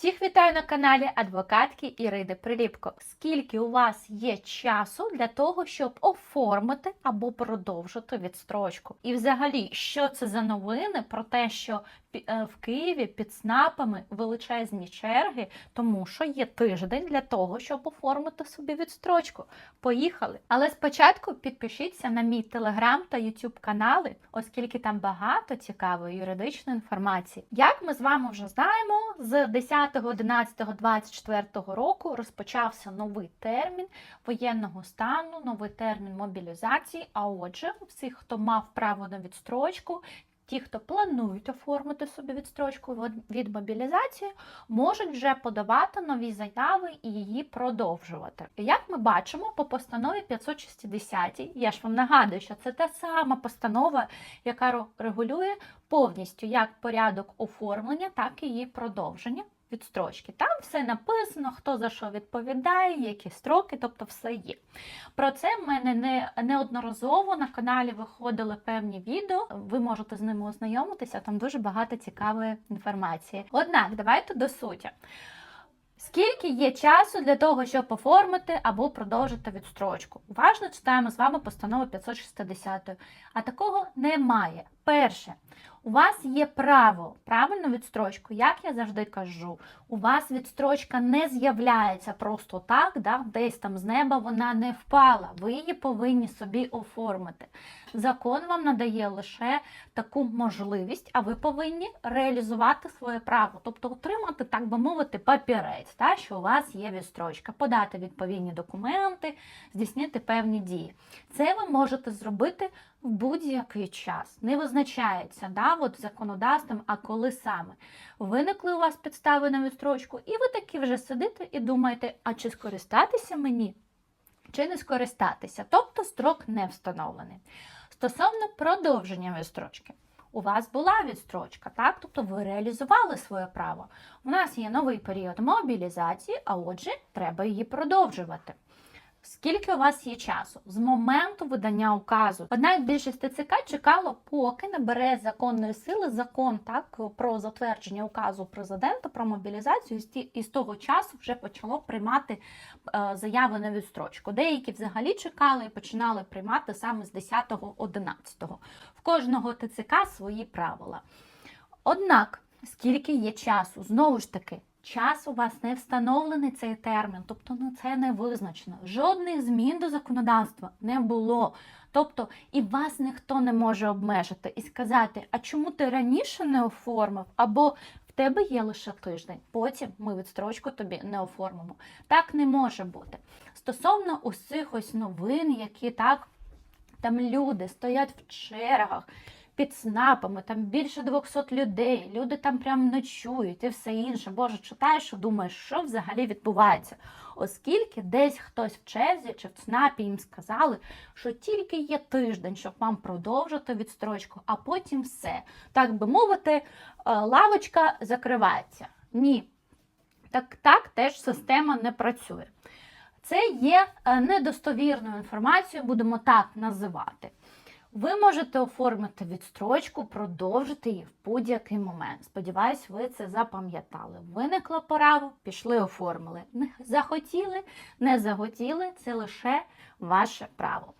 Всіх вітаю на каналі адвокатки Ірини Приліпко. Скільки у вас є часу для того, щоб оформити або продовжити відстрочку? І взагалі, що це за новини про те, що в Києві під снапами величезні черги, тому що є тиждень для того, щоб оформити собі відстрочку. Поїхали! Але спочатку підпишіться на мій телеграм та ютуб канали, оскільки там багато цікавої юридичної інформації. Як ми з вами вже знаємо, з 10.11.24 року розпочався новий термін воєнного стану, новий термін мобілізації. А отже, всіх, хто мав право на відстрочку. Ті, хто планують оформити собі відстрочку від- мобілізації, можуть вже подавати нові заяви і її продовжувати. Як ми бачимо по постанові 560, я ж вам нагадую, що це та сама постанова, яка регулює повністю як порядок оформлення, так і її продовження. Відстрочки. Там все написано, хто за що відповідає, які строки, тобто все є. Про це в мене не, неодноразово на каналі виходили певні відео. Ви можете з ними ознайомитися, там дуже багато цікавої інформації. Однак, давайте до суті. Скільки є часу для того, щоб оформити або продовжити відстрочку? Уважно читаємо з вами постанову 560. А такого немає. Перше, у вас є право, правильно відстрочку, як я завжди кажу, у вас відстрочка не з'являється просто так, да, десь там з неба вона не впала. Ви її повинні собі оформити. Закон вам надає лише таку можливість, а ви повинні реалізувати своє право, тобто отримати, так би мовити, папірець, та, що у вас є відстрочка, подати відповідні документи, здійснити певні дії. Це ви можете зробити в будь-який час. Не визначається да, от законодавством, а коли саме. Виникли у вас підстави на відстрочку, і ви таки вже сидите і думаєте, а чи скористатися мені, чи не скористатися. Тобто строк не встановлений. Стосовно продовження відстрочки. У вас була відстрочка, так? Тобто ви реалізували своє право. У нас є новий період мобілізації, а отже, треба її продовжувати. Скільки у вас є часу? З моменту видання указу. Однак більшість ТЦК чекало, поки набере законної сили закон так про затвердження указу президента про мобілізацію, і з того часу вже почало приймати е, заяви на відстрочку. Деякі взагалі чекали і починали приймати саме з 10-11. В кожного ТЦК свої правила. Однак, скільки є часу, знову ж таки, час у вас не встановлений цей термін, тобто ну, це не визначено. Жодних змін до законодавства не було. Тобто і вас ніхто не може обмежити і сказати, а чому ти раніше не оформив, або в тебе є лише тиждень, потім ми відстрочку тобі не оформимо. Так не може бути. Стосовно усіх новин, які так там люди стоять в чергах під снапами, там більше 200 людей, люди там прям ночують і все інше. Боже, читаєш і думаєш, що взагалі відбувається. Оскільки десь хтось в черзі чи в ЦНАПі їм сказали, що тільки є тиждень, щоб вам продовжити відстрочку, а потім все. Так би мовити, е, лавочка закривається. Ні. Так, так теж система не працює. Це є е, недостовірною інформацією, будемо так називати. Ви можете оформити відстрочку, продовжити її в будь-який момент. Сподіваюсь, ви це запам'ятали. Виникла право, пішли, оформили. Не захотіли, не захотіли, це лише ваше право.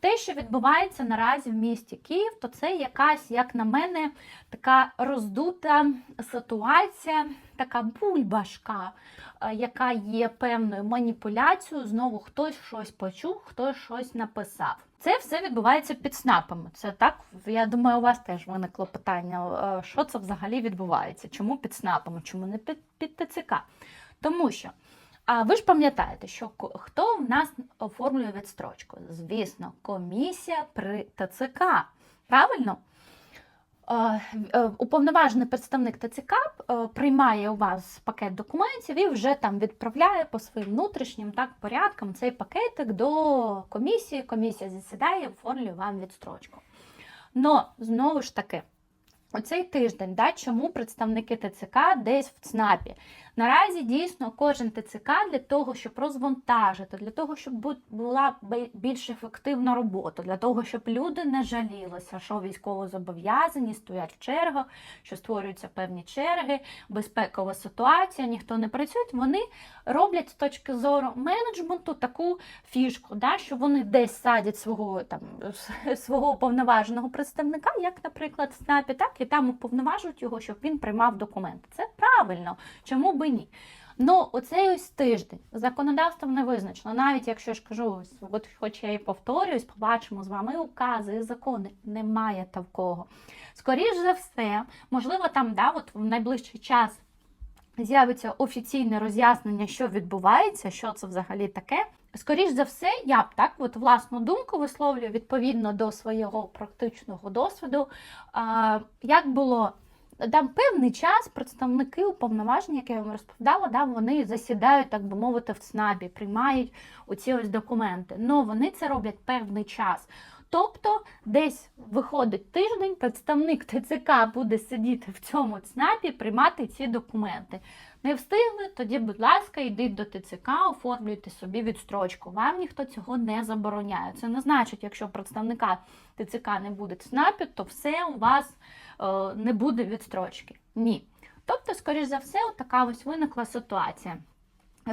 Те, що відбувається наразі в місті Київ, то це якась, як на мене, така роздута ситуація, така бульбашка, е, яка є певною маніпуляцією. Знову хтось щось почув, хтось щось написав. Це все відбувається під снапами. Це так, я думаю, у вас теж виникло питання, е, що це взагалі відбувається? Чому під снапами, чому не під, під ТЦК? Тому що. А ви ж пам'ятаєте, що хто в нас оформлює відстрочку? Звісно, комісія при ТЦК. Правильно? Е, Уповноважений представник ТЦК е, приймає у вас пакет документів і вже там відправляє по своїм внутрішнім так порядкам цей пакетик до комісії. Комісія засідає, оформлює вам відстрочку. Но знову ж таки, оцей тиждень, да, чому представники ТЦК десь в ЦНАПі Наразі дійсно кожен ТЦК для того, щоб розвантажити, для того, щоб була більш ефективна робота, для того, щоб люди не жалілися, що військовозобов'язані стоять в чергах, що створюються певні черги, безпекова ситуація, ніхто не працює. Вони роблять з точки зору менеджменту таку фішку, да, що вони десь садять свого там свого уповноваженого представника, як, наприклад, СНАПі, так і там уповноважують його, щоб він приймав документи. Це правильно, чому би ні? Ну, оцей ось тиждень законодавством не визначено. Навіть якщо я ж кажу, ось, от хоч я і повторююсь, побачимо з вами укази і закони. Немає такого. Скоріш за все, можливо, там да, от в найближчий час з'явиться офіційне роз'яснення, що відбувається, що це взагалі таке. Скоріш за все, я б так, от власну думку висловлюю відповідно до свого практичного досвіду. Як було там певний час представники уповноважені, як я вам розповідала, да, вони засідають, так би мовити, в ЦНАБі, приймають оці ось документи. Но вони це роблять певний час. Тобто, десь виходить тиждень, представник ТЦК буде сидіти в цьому ЦНАПі, приймати ці документи. Не встигли, тоді, будь ласка, йдіть до ТЦК, оформлюйте собі відстрочку. Вам ніхто цього не забороняє. Це не значить, якщо представника ТЦК не буде в ЦНАПі, то все у вас е, не буде відстрочки. Ні. Тобто, скоріш за все, така ось виникла ситуація.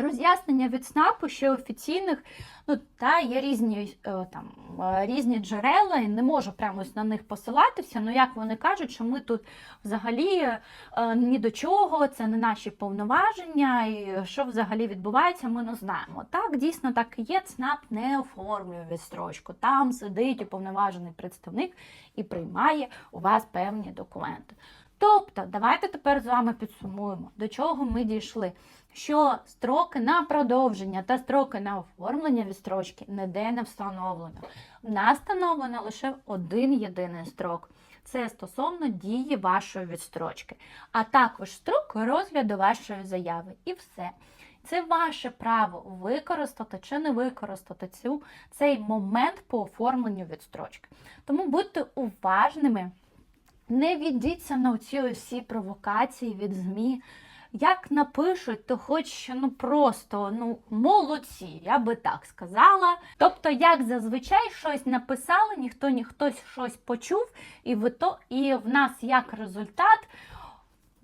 Роз'яснення від СНАПу ще офіційних, ну та є різні е, там е, різні джерела, і не можу прямо на них посилатися. Ну як вони кажуть, що ми тут взагалі е, ні до чого, це не наші повноваження, і що взагалі відбувається, ми не знаємо. Так, дійсно так і є. ЦНАП не оформлює відстрочку. Там сидить уповноважений представник і приймає у вас певні документи. Тобто, давайте тепер з вами підсумуємо, до чого ми дійшли. Що строки на продовження та строки на оформлення відстрочки ніде не встановлено. В нас встановлено лише один єдиний строк. Це стосовно дії вашої відстрочки, а також строк розгляду вашої заяви. І все. Це ваше право використати чи не використати цю, цей момент по оформленню відстрочки. Тому будьте уважними. Не віддіться на ці усі провокації від ЗМІ. Як напишуть, то хоч ну просто ну молодці, я би так сказала. Тобто, як зазвичай щось написали, ніхто ні хтось щось почув, і в то, і в нас як результат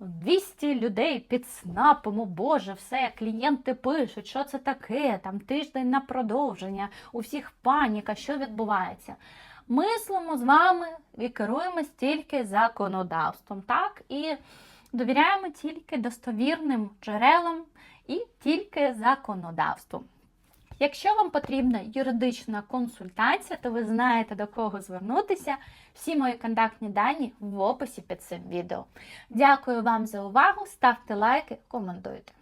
200 людей під снапом, о Боже, все, клієнти пишуть, що це таке, там тиждень на продовження, у всіх паніка, що відбувається. Мислимо з вами і керуємось тільки законодавством, так? І довіряємо тільки достовірним джерелам і тільки законодавству. Якщо вам потрібна юридична консультація, то ви знаєте до кого звернутися. Всі мої контактні дані в описі під цим відео. Дякую вам за увагу, ставте лайки, коментуйте.